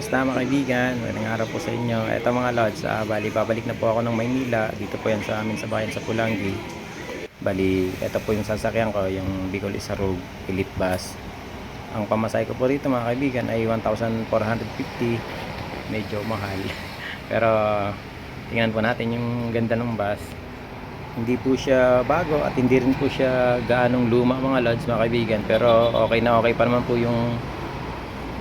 Kumusta mga kaibigan? Magandang araw po sa inyo. Ito mga lods, ah, bali babalik na po ako ng Maynila. Dito po yan sa amin sa bayan sa Pulangi. Bali, ito po yung sasakyan ko, yung Bicol Isarog Elite Bus. Ang pamasahe ko po dito mga kaibigan ay 1,450. Medyo mahal. Pero tingnan po natin yung ganda ng bus. Hindi po siya bago at hindi rin po siya gaanong luma mga lods mga kaibigan. Pero okay na okay pa naman po yung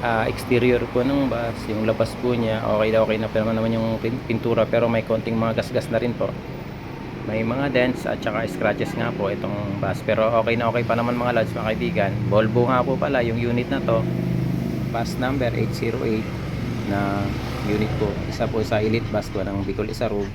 ah, exterior po ng bus, yung labas po niya, okay na okay na pa naman yung pin- pintura pero may konting mga gasgas na rin po. May mga dents at saka scratches nga po itong bus pero okay na okay pa naman mga lads mga kaibigan. Volvo nga po pala yung unit na to. Bus number 808 na unit po. Isa po sa elite bus ko ng Bicol Isarog.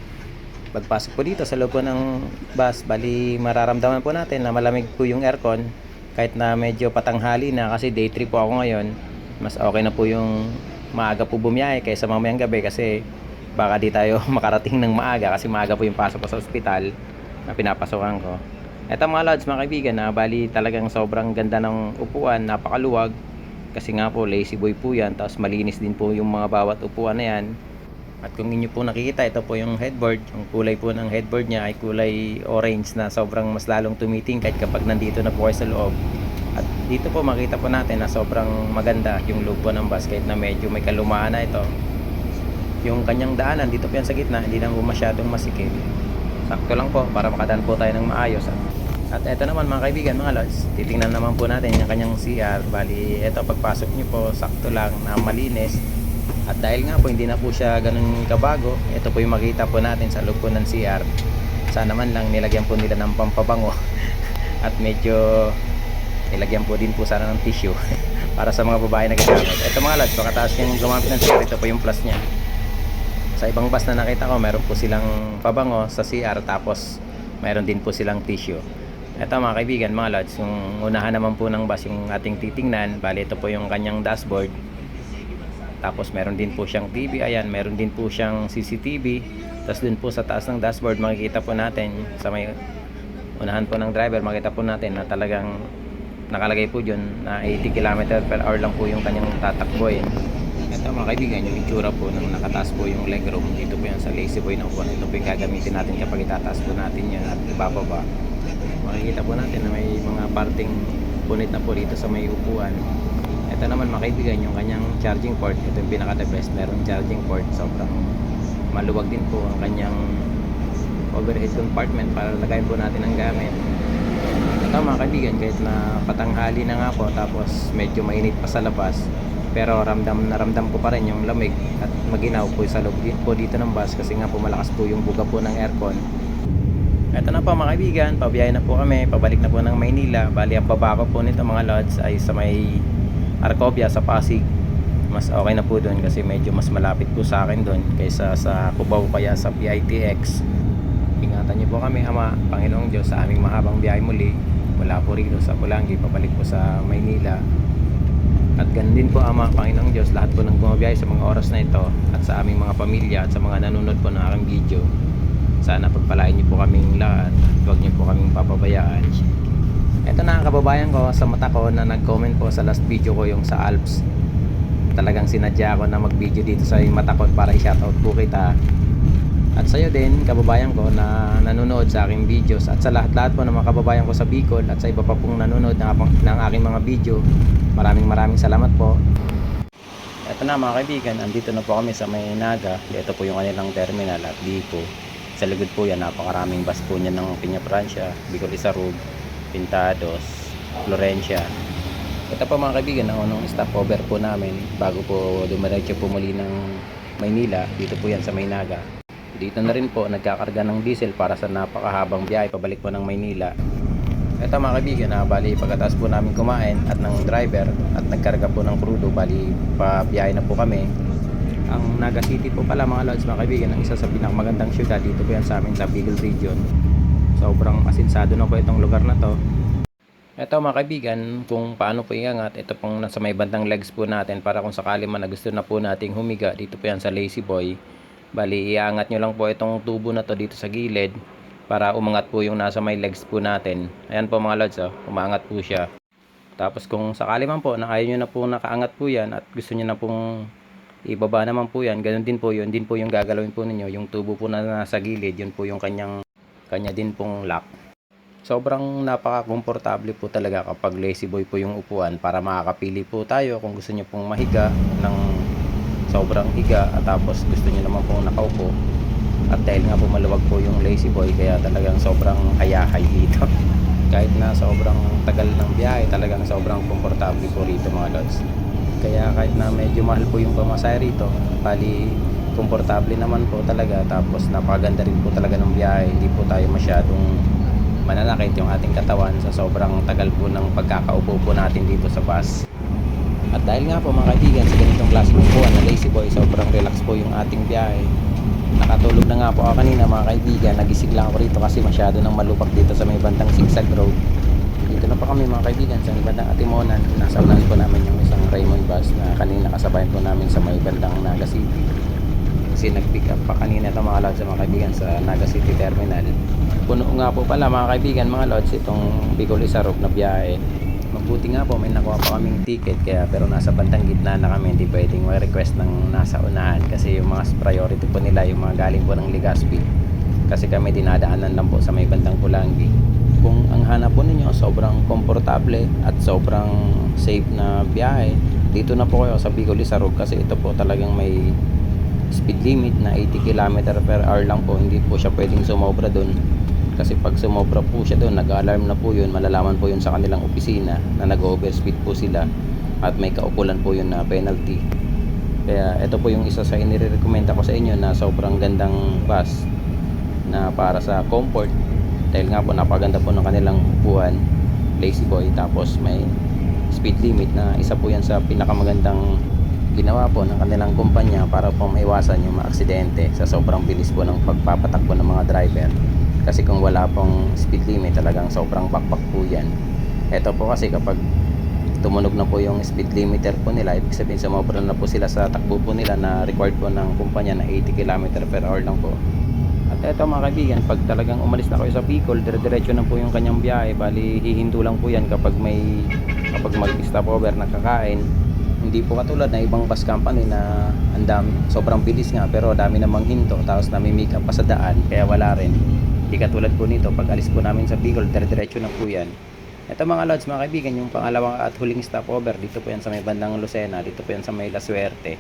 Pagpasok po dito sa loob po ng bus, bali mararamdaman po natin na malamig po yung aircon kahit na medyo patanghali na kasi day trip po ako ngayon mas okay na po yung maaga po bumiyahe kaysa mamayang gabi kasi baka di tayo makarating ng maaga kasi maaga po yung pasok ko sa ospital na pinapasokan ko. Eto mga lods, mga kaibigan, na bali talagang sobrang ganda ng upuan, napakaluwag. Kasi nga po, lazy boy po yan. Tapos malinis din po yung mga bawat upuan na yan. At kung inyo po nakikita, ito po yung headboard. Yung kulay po ng headboard niya ay kulay orange na sobrang mas lalong tumiting kahit kapag nandito na po kayo sa loob. At dito po makita po natin na sobrang maganda yung loob po ng bus kahit na medyo may kalumaan na ito. Yung kanyang daanan dito po yan sa gitna, hindi na po masyadong masikip. Sakto lang po para makadaan po tayo ng maayos. At, eto naman mga kaibigan, mga lods, titingnan naman po natin yung kanyang CR. Bali, eto pagpasok nyo po, sakto lang na malinis. At dahil nga po hindi na po siya ganun kabago, ito po yung makita po natin sa loob po ng CR. Sana man lang nilagyan po nila ng pampabango at medyo nilagyan po din po sana ng tissue para sa mga babae na gagamit. Ito mga lads, pagkataas niyang gumamit ng CR, ito po yung plus niya. Sa ibang bus na nakita ko, meron po silang pabango sa CR tapos meron din po silang tissue. Ito mga kaibigan, mga lads, yung unahan naman po ng bus yung ating titingnan. Bali, ito po yung kanyang dashboard. Tapos meron din po siyang TV, ayan, meron din po siyang CCTV. Tapos dun po sa taas ng dashboard, makikita po natin sa may unahan po ng driver, makita po natin na talagang nakalagay po dyan na 80 km per hour lang po yung kanyang tatakboy. Ito mga kaibigan, yung itsura po ng nakataas po yung legroom. Dito po yan sa lazy boy na upuan. Ito po yung gagamitin natin kapag itataas po natin yan at ibababa. Makikita po natin na may mga parting punit na po dito sa may upuan. Ito naman mga kaibigan, yung kanyang charging port. Ito yung pinaka the best. Merong charging port. Sobrang maluwag din po ang kanyang overhead compartment para lagayin po natin ang gamit. Ito mga kaibigan, kahit na patanghali na nga po tapos medyo mainit pa sa labas pero ramdam na ramdam ko pa rin yung lamig at maginaw po sa loob po dito ng bus kasi nga po malakas po yung buga po ng aircon. Ito na po mga kaibigan, pabiyahe na po kami, pabalik na po ng Maynila. Bali ang bababa po nito mga lods ay sa may Arcobia sa Pasig. Mas okay na po doon kasi medyo mas malapit po sa akin doon kaysa sa Cubao kaya sa PITX. Ingatan niyo po kami Ama, Panginoong Diyos sa aming mahabang biyahe muli. Mula po rito sa Pulangi, pabalik po sa Maynila. At ganun po Ama, Panginoong Diyos, lahat po ng bumabiyahe sa mga oras na ito at sa aming mga pamilya at sa mga nanonood po ng aking video. Sana pagpalain niyo po kaming lahat at huwag niyo po kaming papabayaan. Ito na ang kababayan ko sa mata ko na nag-comment po sa last video ko yung sa Alps. Talagang sinadya ko na mag-video dito sa mata ko para i-shoutout po kita. At sa iyo din, kababayan ko na nanonood sa aking videos at sa lahat-lahat po ng mga kababayan ko sa Bicol at sa iba pa pong nanonood ng, ng aking mga video. Maraming maraming salamat po. Ito na mga kaibigan, andito na po kami sa may Naga. Ito po yung kanilang terminal at dito. Sa likod po yan, napakaraming bus po niya ng Piña Francia, Bicol Isarug, Pintados, Florencia. Ito po mga kaibigan, ang unang stopover po namin bago po dumiretso po muli ng Maynila. Dito po yan sa Maynaga. Dito na rin po nagkakarga ng diesel para sa napakahabang biyahe pabalik po ng Maynila. Ito mga kaibigan, na bali pagkatapos po namin kumain at ng driver at nagkarga po ng crudo, bali pabiyahe na po kami. Ang Naga City po pala mga lods mga kaibigan, ang isa sa pinakamagandang syudad dito po yan sa amin sa Bicol Region. Sobrang asinsado na po itong lugar na to. Ito mga kaibigan, kung paano po iangat, ito pong nasa may bandang legs po natin para kung sakali man na gusto na po nating humiga, dito po yan sa Lazy Boy. Bali, iangat nyo lang po itong tubo na to dito sa gilid para umangat po yung nasa may legs po natin. Ayan po mga lods, oh, umaangat po siya. Tapos kung sakali man po na nyo na po nakaangat po yan at gusto nyo na pong ibaba naman po yan. Ganun din po yun. Din po yung gagalawin po ninyo. Yung tubo po na nasa gilid, yun po yung kanyang, kanya din pong lock. Sobrang napaka-komportable po talaga kapag lazy boy po yung upuan para makakapili po tayo kung gusto nyo pong mahiga ng sobrang higa at tapos gusto nyo naman pong nakaupo. At dahil nga po maluwag po yung lazy boy kaya talagang sobrang hayahay dito. Kahit na sobrang tagal ng biyahe talagang sobrang komportable po rito mga lods. Kaya kahit na medyo mahal po yung pamasahe rito bali komportable naman po talaga tapos napakaganda rin po talaga ng biyahe. Hindi po tayo masyadong mananakit yung ating katawan sa sobrang tagal po ng pagkakaupo po natin dito sa bus at dahil nga po mga kaibigan sa ganitong klaseng upuan na lazy boy sobrang relax po yung ating biyahe. Nakatulog na nga po ako kanina mga kaibigan. Nagising lang ako rito kasi masyado nang malupak dito sa may bandang zigzag road. Dito na pa kami mga kaibigan sa may bandang Atimonan. Nasa unahan po namin yung isang Raymond bus na kanina kasabayan po namin sa may bandang Naga City. Kasi nag-pick up pa kanina ito mga lods mga kaibigan sa Naga City Terminal. Puno nga po pala mga kaibigan mga lods itong Bicol Isarog na biyahe mabuti nga po may nakuha pa kaming ticket kaya pero nasa bandang gitna na kami. Hindi pwedeng mag-request ng nasa unahan kasi yung mga priority po nila yung mga galing po ng Legazpi. Kasi kami dinadaanan lang po sa may bandang Pulangi kung ang hanap po ninyo sobrang komportable at sobrang safe na biyahe dito na po kayo sa Bicol Isarog kasi ito po talagang may speed limit na 80 km per hour lang po. Hindi po siya pwedeng sumobra doon kasi pag sumobra po siya doon nag-alarm na po yun malalaman po yun sa kanilang opisina na nag-overspeed po sila at may kaukulan po yun na penalty. Kaya ito po yung isa sa inirekomenda ko sa inyo na sobrang gandang bus na para sa comfort. Dahil nga po napaganda po ng kanilang upuan lazy boy tapos may speed limit na isa po yan sa pinakamagandang ginawa po ng kanilang kumpanya para po maiwasan yung mga aksidente sa sobrang bilis po ng pagpapatakbo ng mga driver kasi kung wala pong speed limit talagang sobrang bakbak po yan. Ito po kasi kapag tumunog na po yung speed limiter po nila ibig sabihin sumobra na po sila sa takbo po nila na required po ng kumpanya na 80 km per hour lang po. At eto mga kaibigan pag talagang umalis na kayo sa Bicol dire-diretso na po yung kanyang biyahe. Bali hihinto lang po yan kapag may kapag mag-stop over nakakain. Hindi po katulad na ibang bus company na andam sobrang bilis nga pero dami namang hinto tapos namimik up pa sa daan kaya wala rin hindi katulad po nito pag alis po namin sa Bicol dire-diretso na po yan. Ito mga lods mga kaibigan yung pangalawang at huling stopover dito po yan sa may bandang Lucena dito po yan sa may La Suerte.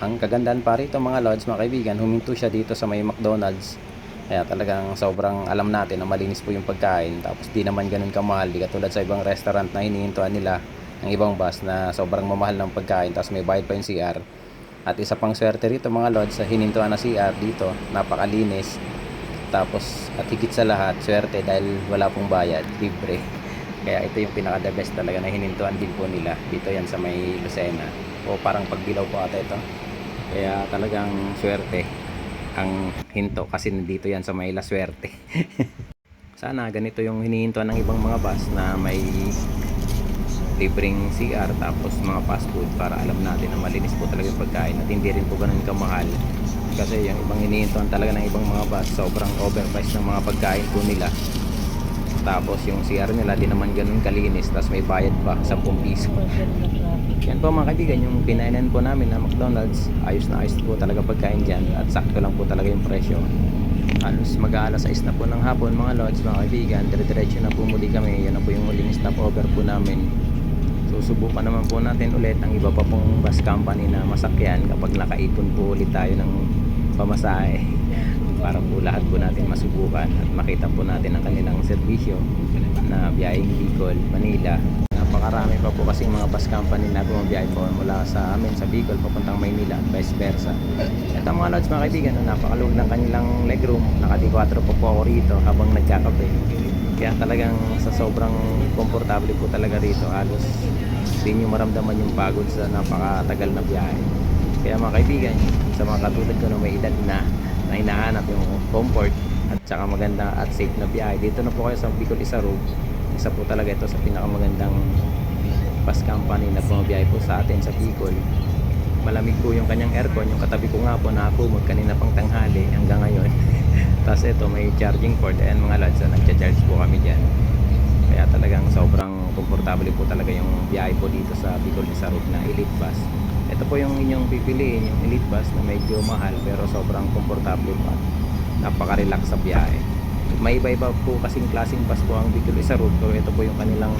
Ang kagandahan pa rito mga lods mga kaibigan huminto siya dito sa may McDonald's. Kaya talagang sobrang alam natin na malinis po yung pagkain tapos di naman ganun kamahal. Di katulad sa ibang restaurant na hinihintuan nila ng ibang bus na sobrang mamahal ng pagkain tapos may bayad pa yung CR at isa pang swerte rito mga lods sa hinintuan na CR dito napakalinis tapos at higit sa lahat swerte dahil wala pong bayad libre. Kaya ito yung pinaka the best talaga na hinintuan din po nila. Dito yan sa may Lucena. O parang pagbilaw po ata ito. Kaya talagang swerte ang hinto kasi nandito yan sa may La Suerte. Sana ganito yung hinihintuan ng ibang mga bus na may libreng CR tapos mga fast food para alam natin na malinis po talaga yung pagkain at hindi rin po ganun kamahal kasi yung ibang hinihintuan talaga ng ibang mga bus sobrang overpriced ng mga pagkain po nila. Tapos yung CR nila di naman ganun kalinis tapos may bayad pa 10 piso. Yan po mga kaibigan yung pinainan po namin na McDonald's ayos na ayos po talaga pagkain dyan at sakto lang po talaga yung presyo. Halos mag-aalas 6 na po ng hapon mga lods mga kaibigan dire-diretso na po muli kami. Yan na po yung muling stopover po namin. Susubukan naman po natin ulit ang iba pa pong bus company na masakyan kapag nakaipon po ulit tayo ng pamasahe. Para po lahat po natin masubukan at makita po natin ang kanilang serbisyo na biyaheng Bicol, Manila. Napakarami pa po kasing mga bus company na bumabiyahe po mula sa amin sa Bicol papuntang Maynila at vice versa. Ito mga lods mga kaibigan napakaluwag ng kanilang legroom. Naka 4 po po ako rito habang nagkakape. Kaya talagang sa sobrang komportable po talaga rito halos hindi nyo maramdaman yung pagod sa napakatagal na biyahe kaya mga kaibigan sa mga katulad ko na may edad na na hinahanap yung comfort at saka maganda at safe na biyahe dito na po kayo sa Bicol Isarog isa po talaga ito sa pinakamagandang bus company na bumabiyahe po sa atin sa Bicol. Malamig po yung kanyang aircon. Yung katabi ko nga po nakakumot kanina pang tanghali hanggang ngayon. Tapos ito may charging port. Ayan mga lads na nagcha-charge po kami dyan. Kaya talagang sobrang komportable po talaga yung biyahe po dito sa Bicol Isarog na elite bus Ito po yung inyong pipiliin, yung Elite Bus na medyo mahal pero sobrang komportable pa. Napaka-relax sa biyahe. May iba-iba po kasing klaseng bus po ang Bicol Isa Road pero ito po yung kanilang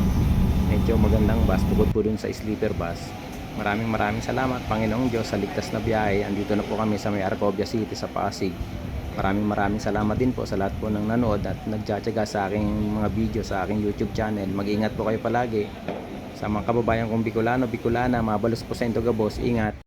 medyo magandang bus bukod po dun sa sleeper bus. Maraming maraming salamat Panginoong Diyos sa ligtas na biyahe. Andito na po kami sa may Arcobia City sa Pasig. Maraming maraming salamat din po sa lahat po ng nanood at nagtsatsaga sa aking mga video sa aking YouTube channel. Mag-ingat po kayo palagi. Sa mga kababayan kong Bicolano, Bicolana, mabalos po sa Indogabos, ingat.